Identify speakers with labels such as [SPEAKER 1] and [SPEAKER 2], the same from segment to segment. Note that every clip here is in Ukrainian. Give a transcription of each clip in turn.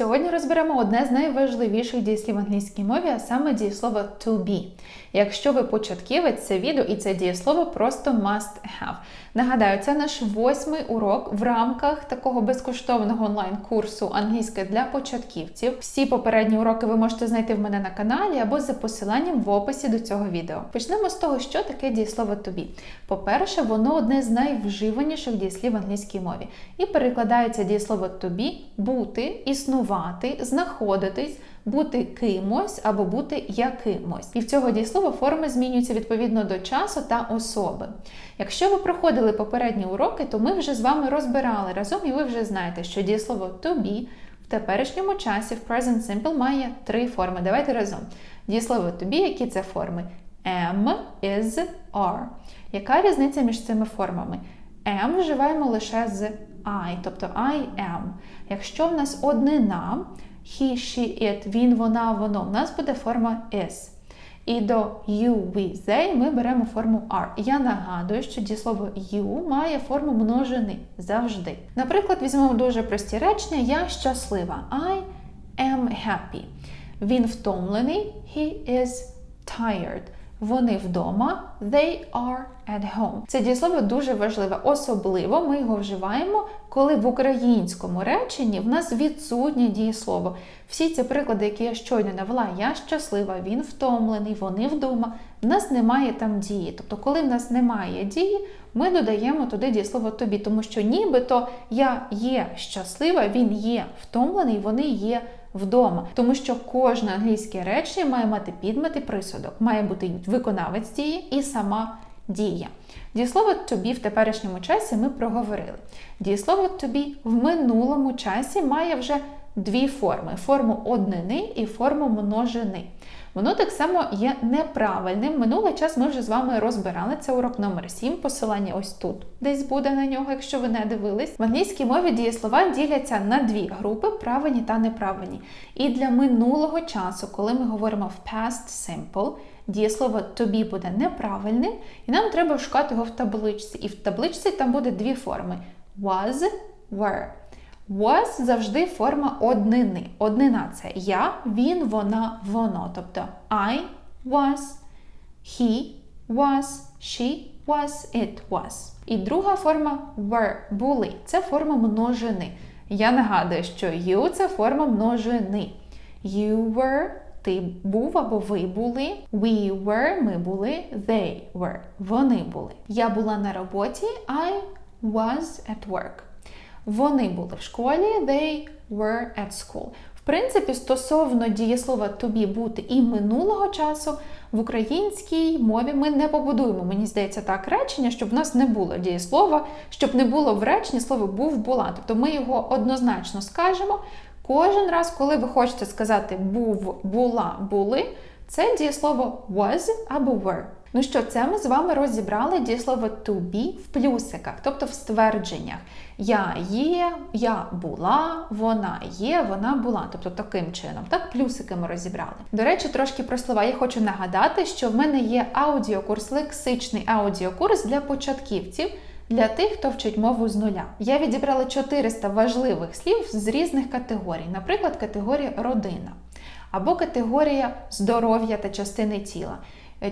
[SPEAKER 1] Сьогодні розберемо одне з найважливіших дієслів в англійській мові, а саме дієслово to be. Якщо ви початківець, це відео і це дієслово просто must have. Нагадаю, це наш восьмий урок в рамках такого безкоштовного онлайн-курсу англійська для початківців. Всі попередні уроки ви можете знайти в мене на каналі або за посиланням в описі до цього відео. Почнемо з того, що таке дієслово to be. По-перше, воно одне з найвживаніших дієслів в англійській мові. І перекладається дієслово to be – бути, існувати, знаходитись, бути кимось або бути якимось. І в цього дієслова форми змінюються відповідно до часу та особи. Якщо ви проходили попередні уроки, то ми вже з вами розбирали разом, і ви вже знаєте, що дієслово to в теперішньому часі в present simple має три форми. Давайте разом. Дієслово to які це форми? am, is, are. Яка різниця між цими формами? Am вживаємо лише з I, тобто I am. Якщо в нас однина, he, she, it, він, вона, воно, в нас буде форма is. І до you, we, they ми беремо форму are. Я нагадую, що дієслово you має форму множини завжди. Наприклад, візьмемо дуже прості речення: Я щаслива. I am happy. Він втомлений, he is tired. Вони вдома, they are at home. Це дієслово дуже важливе. Особливо ми його вживаємо, коли в українському реченні в нас відсутнє дієслово. Всі ці приклади, які я щойно навела, я щаслива, він втомлений, вони вдома. В нас немає там дії. Тобто, коли в нас немає дії, ми додаємо туди дієслово тобі, тому що нібито я є щаслива, він є втомлений, вони є вдома. Тому що кожне англійське речення має мати підмет і присудок, має бути виконавець дії і сама дія. Дієслово to be в теперішньому часі ми проговорили. Дієслово to be в минулому часі має вже дві форми: форму однини і форму множини. Воно так само є неправильним. Минулий час ми вже з вами розбирали це урок номер 7, посилання ось тут десь буде на нього, якщо ви не дивились. В англійській мові дієслова діляться на дві групи правильні та неправильні. І для минулого часу, коли ми говоримо в past simple, дієслово to be буде неправильним, і нам треба шукати його в табличці. І в табличці там буде дві форми: was, were. Was завжди форма однини. Однина це я, він, вона, воно. Тобто I was, he was, she was, it was. І друга форма were були. Це форма множини. Я нагадую, що you це форма множини. You were ти був або ви були. We were ми були. They were вони були. Я була на роботі. I was at work. Вони були в школі, they were at school. В принципі, стосовно дієслова be бути і минулого часу в українській мові ми не побудуємо, мені здається, так речення, щоб в нас не було дієслова, щоб не було в реченні слово був, була. Тобто ми його однозначно скажемо. Кожен раз, коли ви хочете сказати був, була, були, це дієслово was або were. Ну що, це ми з вами розібрали дієслово to be в плюсиках, тобто в ствердженнях. Я є, я була, вона є, вона була. Тобто таким чином. Так, плюсики ми розібрали. До речі, трошки про слова я хочу нагадати, що в мене є аудіокурс, лексичний аудіокурс для початківців. Для тих, хто вчить мову з нуля. Я відібрала 400 важливих слів з різних категорій, наприклад, категорія родина або категорія здоров'я та частини тіла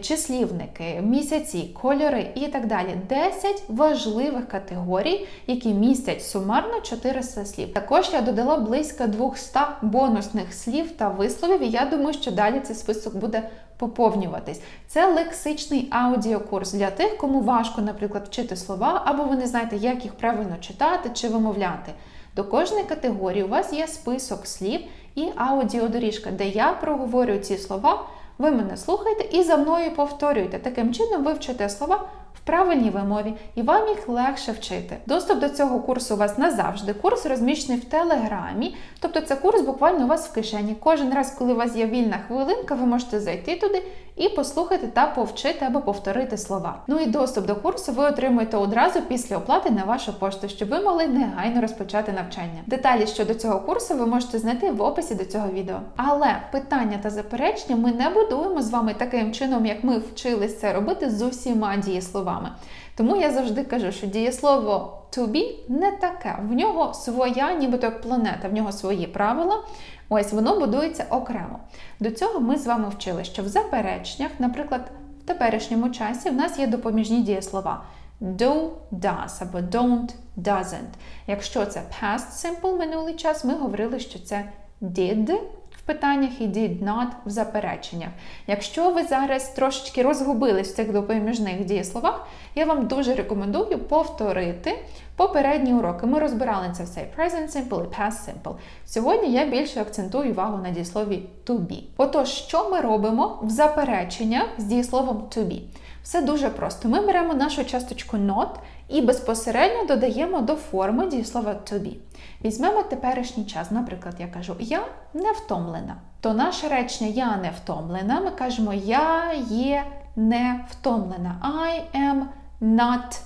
[SPEAKER 1] числівники, місяці, кольори і так далі. 10 важливих категорій, які містять сумарно 400 слів. Також я додала близько 200 бонусних слів та висловів, і я думаю, що далі цей список буде поповнюватись. Це лексичний аудіокурс для тих, кому важко, наприклад, вчити слова, або ви не знаєте, як їх правильно читати чи вимовляти. До кожної категорії у вас є список слів і аудіодоріжка, де я проговорю ці слова. Ви мене слухаєте і за мною повторюєте. Таким чином ви вчите слова в правильній вимові, і вам їх легше вчити. Доступ до цього курсу у вас назавжди. Курс розміщений в Телеграмі, тобто це курс буквально у вас в кишені. Кожен раз, коли у вас є вільна хвилинка, ви можете зайти туди і послухати та повчити або повторити слова. Ну і доступ до курсу ви отримуєте одразу після оплати на вашу пошту, щоб ви могли негайно розпочати навчання. Деталі щодо цього курсу ви можете знайти в описі до цього відео. Але питання та заперечення ми не будуємо з вами таким чином, як ми вчилися це робити з усіма дієсловами. Тому я завжди кажу, що дієслово to be не таке. В нього своя, нібито як планета, в нього свої правила. Ось воно будується окремо. До цього ми з вами вчили, що в запереченнях, наприклад, в теперішньому часі в нас є допоміжні дієслова do, does або don't, doesn't. Якщо це past simple минулий час, ми говорили, що це did питаннях і did not в запереченнях. Якщо ви зараз трошечки розгубились в цих допоміжних дієсловах, я вам дуже рекомендую повторити попередні уроки. Ми розбирали це все present simple і past simple. Сьогодні я більше акцентую увагу на дієслові to be. Отож, що ми робимо в запереченнях з дієсловом to be? Все дуже просто. Ми беремо нашу часточку not і безпосередньо додаємо до форми дієслова to be. Візьмемо теперішній час. Наприклад, я кажу я не втомлена. То наше речення я не втомлена. Ми кажемо я є не втомлена. I am not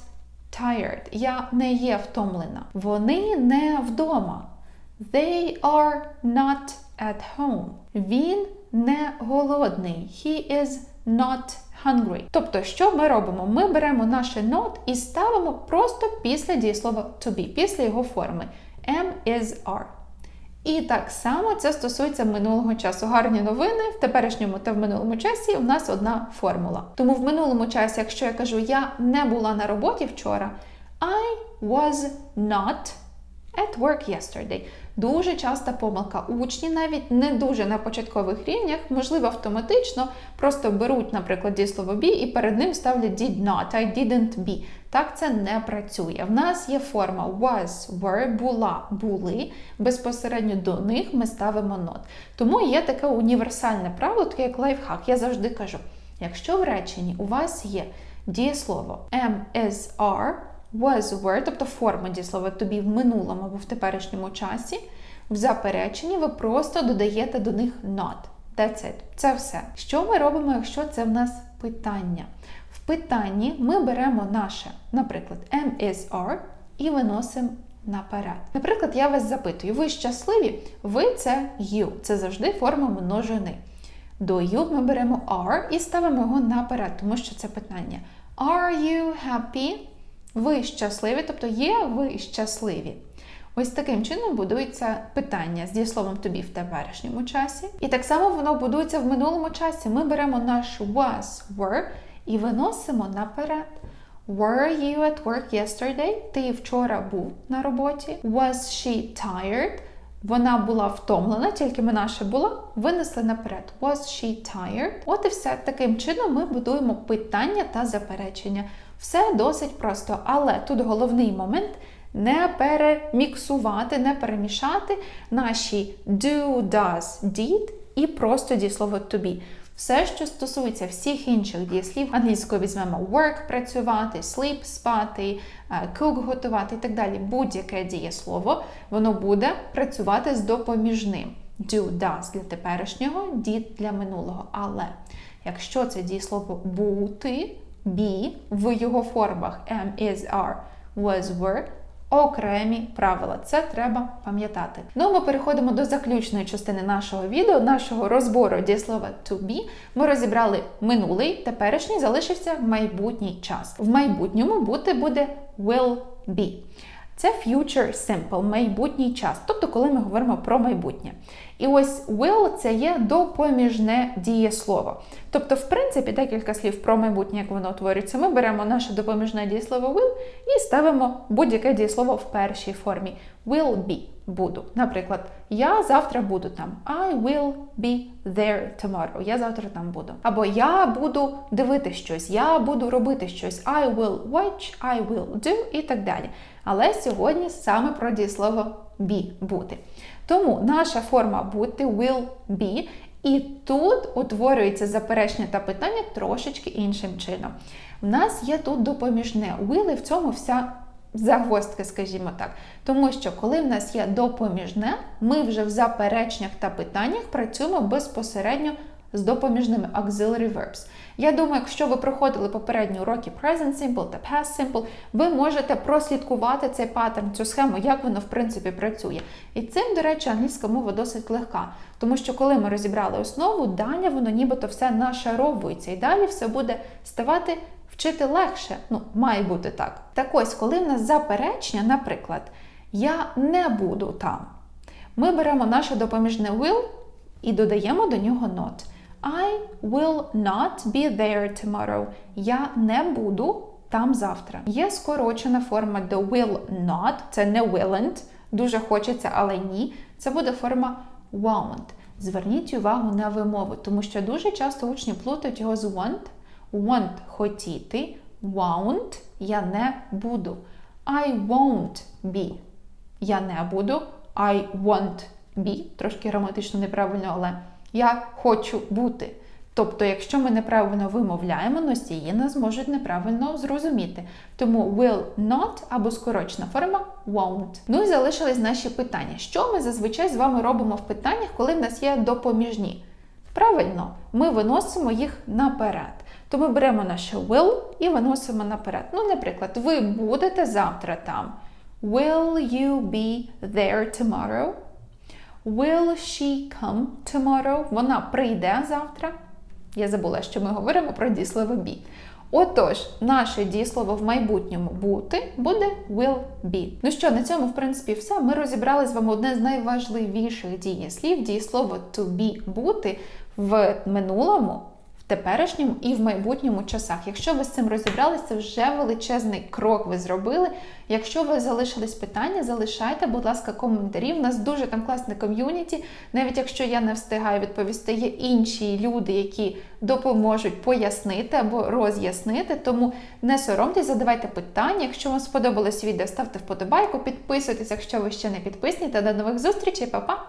[SPEAKER 1] tired. Я не є втомлена. Вони не вдома. They are not at home. Він не голодний. He is not hungry. Тобто, що ми робимо? Ми беремо наше not і ставимо просто після дієслова to be, після його форми. Am is are. І так само це стосується минулого часу. Гарні новини в теперішньому та в минулому часі у нас одна формула. Тому в минулому часі, якщо я кажу я не була на роботі вчора, I was not at work yesterday. Дуже часта помилка. Учні навіть не дуже на початкових рівнях, можливо, автоматично просто беруть, наприклад, дієслово be і перед ним ставлять did not, I didn't be. Так це не працює. В нас є форма was, were, була, були. Безпосередньо до них ми ставимо not. Тому є таке універсальне правило, таке як лайфхак. Я завжди кажу: якщо в реченні у вас є дієслово am, is, are, was, were, тобто форма дієслова тобі в минулому або в теперішньому часі, в запереченні ви просто додаєте до них not. That's it. Це все. Що ми робимо, якщо це в нас питання? В питанні ми беремо наше, наприклад, are і виносимо наперед. Наприклад, я вас запитую, ви щасливі? Ви це you. Це завжди форма множини. До you ми беремо are і ставимо його наперед, тому що це питання. Are you happy? Ви щасливі, тобто є ви щасливі. Ось таким чином будується питання з дієсловом тобі в теперішньому часі. І так само воно будується в минулому часі. Ми беремо наш was, were і виносимо наперед. Were you at work yesterday? Ти вчора був на роботі. Was she tired? Вона була втомлена, тільки ми наше була, винесли наперед. Was she tired? От і все. Таким чином ми будуємо питання та заперечення. Все досить просто, але тут головний момент не переміксувати, не перемішати наші do, does, did і просто дієслово to be. Все, що стосується всіх інших дієслів, англійською візьмемо work працювати, sleep спати, cook готувати і так далі. Будь-яке дієслово, воно буде працювати з допоміжним. Do, does для теперішнього, did для минулого. Але якщо це дієслово бути, be в його формах am, is, are, was, were, окремі правила. Це треба пам'ятати. Ну, ми переходимо до заключної частини нашого відео, нашого розбору дієслова to be. Ми розібрали минулий, теперішній залишився майбутній час. В майбутньому бути буде will be. Це future simple, майбутній час, тобто, коли ми говоримо про майбутнє. І ось will це є допоміжне дієслово. Тобто, в принципі, декілька слів про майбутнє, як воно утворюється, ми беремо наше допоміжне дієслово will і ставимо будь-яке дієслово в першій формі. Will be буду. Наприклад, я завтра буду там. I will be there tomorrow. Я завтра там буду. Або я буду дивити щось, я буду робити щось. I will watch, I will do і так далі. Але сьогодні саме про дієслово be бути. Тому наша форма бути will be. І тут утворюється заперечення та питання трошечки іншим чином. У нас є тут допоміжне will, і в цьому вся загвоздка, скажімо так. Тому що, коли в нас є допоміжне, ми вже в запереченнях та питаннях працюємо безпосередньо з допоміжними auxiliary verbs. Я думаю, якщо ви проходили попередні уроки Present Simple та Past Simple, ви можете прослідкувати цей паттерн, цю схему, як воно в принципі працює. І цим, до речі, англійська мова досить легка. Тому що, коли ми розібрали основу, далі воно нібито все нашаровується, і далі все буде ставати вчити легше. Ну, має бути так. Так ось, коли в нас заперечення, наприклад, я не буду там. Ми беремо наше допоміжне will і додаємо до нього not. I will not be there tomorrow. Я не буду там завтра. Є скорочена форма до will not, це не willn't, дуже хочеться, але ні. Це буде форма won't. Зверніть увагу на вимову, тому що дуже часто учні плутають його з want. Want хотіти, won't я не буду. I won't be. Я не буду. I want be. Трошки граматично неправильно, але я хочу бути. Тобто, якщо ми неправильно вимовляємо, носії нас можуть неправильно зрозуміти. Тому will not або скорочена форма won't. Ну і залишились наші питання. Що ми зазвичай з вами робимо в питаннях, коли в нас є допоміжні? Правильно, ми виносимо їх наперед. То ми беремо наше will і виносимо наперед. Ну, наприклад, ви будете завтра там. Will you be there tomorrow? Will she come tomorrow? Вона прийде завтра. Я забула, що ми говоримо про дієслово be. Отож, наше дієслово в майбутньому бути буде will be. Ну що, на цьому, в принципі, все. Ми розібрали з вами одне з найважливіших дієслів, дієслово to be бути в минулому, теперішньому і в майбутньому часах. Якщо ви з цим розібралися, це вже величезний крок ви зробили. Якщо ви залишились питання, залишайте, будь ласка, коментарі. У нас дуже там класне ком'юніті. Навіть якщо я не встигаю відповісти, є інші люди, які допоможуть пояснити або роз'яснити. Тому не соромтесь, задавайте питання. Якщо вам сподобалось відео, ставте вподобайку, підписуйтесь, якщо ви ще не підписані. Та до нових зустрічей, Па-па!